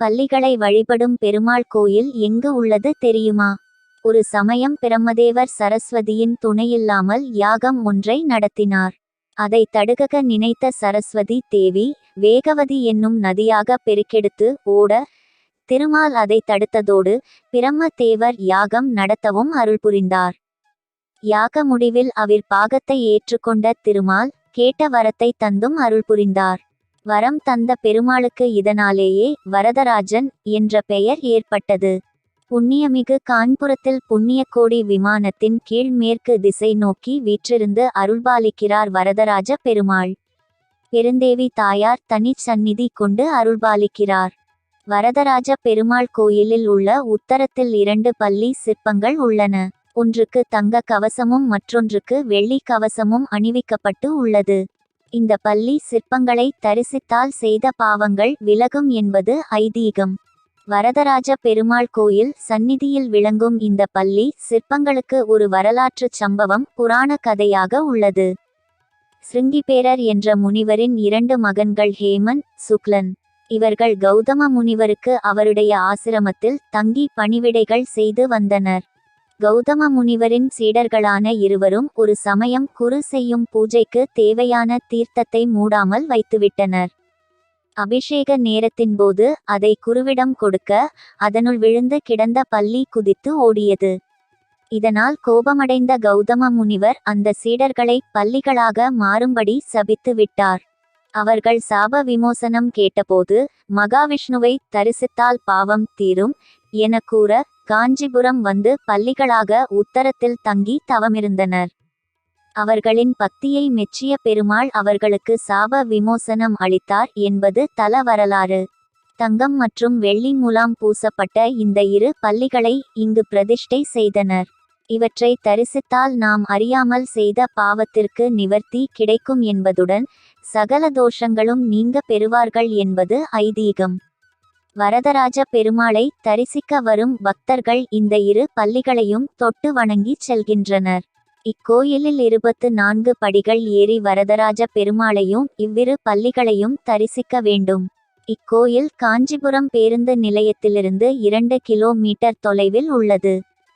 பள்ளிகளை வழிபடும் பெருமாள் கோயில் எங்கு உள்ளது தெரியுமா? ஒரு சமயம் பிரம்மதேவர் சரஸ்வதியின் துணையில்லாமல் யாகம் ஒன்றை நடத்தினார். அதை தடுகக நினைத்த சரஸ்வதி தேவி வேகவதி என்னும் நதியாக பெருக்கெடுத்து ஓட திருமால் அதை தடுத்ததோடு பிரம்மதேவர் யாகம் நடத்தவும் அருள் புரிந்தார். யாக முடிவில் அவர் பாகத்தை ஏற்றுக்கொண்ட திருமால் கேட்ட வரத்தை தந்தும் அருள் புரிந்தார். வரம் தந்த பெருமாளுக்கு இதனாலேயே வரதராஜன் என்ற பெயர் ஏற்பட்டது. புண்ணியமிகு கான்புரத்தில் புண்ணியக்கோடி விமானத்தின் கீழ் மேற்கு திசை நோக்கி வீற்றிருந்து அருள்பாலிக்கிறார் வரதராஜ பெருமாள். பெருந்தேவி தாயார் தனிச் சந்நிதி கொண்டு அருள்பாலிக்கிறார். வரதராஜ பெருமாள் கோயிலில் உள்ள உத்தரத்தில் இரண்டு பள்ளி சிற்பங்கள் உள்ளன. ஒன்றுக்கு தங்க கவசமும் மற்றொன்றுக்கு வெள்ளி கவசமும் அணிவிக்கப்பட்டு உள்ளது. இந்த பள்ளி சிற்பங்களை தரிசித்தால் செய்த பாவங்கள் விலகும் என்பது ஐதீகம். வரதராஜ பெருமாள் கோயில் சந்நிதியில் விளங்கும் இந்த பள்ளி சிற்பங்களுக்கு ஒரு வரலாற்றுச் சம்பவம் புராண கதையாக உள்ளது. சிருங்கிபேரர் என்ற முனிவரின் இரண்டு மகன்கள் ஹேமன் சுக்லன். இவர்கள் கௌதம முனிவருக்கு அவருடைய ஆசிரமத்தில் தங்கி பணிவிடைகள் செய்து வந்தனர். கௌதம முனிவரின் சீடர்களான இருவரும் ஒரு சமயம் குரு செய்யும் பூஜைக்கு தேவையான தீர்த்தத்தை மூடாமல் வைத்துவிட்டனர். அபிஷேக நேரத்தின் போது அதை குருவிடம் கொடுக்க அதனுள் விழுந்து கிடந்த பள்ளி குதித்து ஓடியது. இதனால் கோபமடைந்த கௌதம முனிவர் அந்த சீடர்களை பள்ளிகளாக மாறும்படி சபித்து விட்டார். அவர்கள் சாப விமோசனம் கேட்டபோது மகாவிஷ்ணுவை தரிசித்தால் பாவம் தீரும் என கூற காஞ்சிபுரம் வந்து பள்ளிகளாக உத்தரத்தில் தங்கி தவமிருந்தனர். அவர்களின் பக்தியை மெச்சிய பெருமாள் அவர்களுக்கு சாப விமோசனம் அளித்தார் என்பது தல வரலாறு. தங்கம் மற்றும் வெள்ளி முலாம் பூசப்பட்ட இந்த இரு பள்ளிகளை இங்கு பிரதிஷ்டை செய்தனர். இவற்றை தரிசித்தால் நாம் அறியாமல் செய்த பாவத்திற்கு நிவர்த்தி கிடைக்கும் என்பதுடன் சகல தோஷங்களும் நீங்க பெறுவார்கள் என்பது ஐதீகம். வரதராஜ பெருமாளை தரிசிக்க வரும் பக்தர்கள் இந்த இரு பள்ளிகளையும் தொட்டு வணங்கி செல்கின்றனர். இக்கோயிலில் இருபத்து நான்கு படிகள் ஏறி வரதராஜ பெருமாளையும் இவ்விரு பள்ளிகளையும் தரிசிக்க வேண்டும். இக்கோயில் காஞ்சிபுரம் பேருந்து நிலையத்திலிருந்து இரண்டு கிலோமீட்டர் தொலைவில் உள்ளது.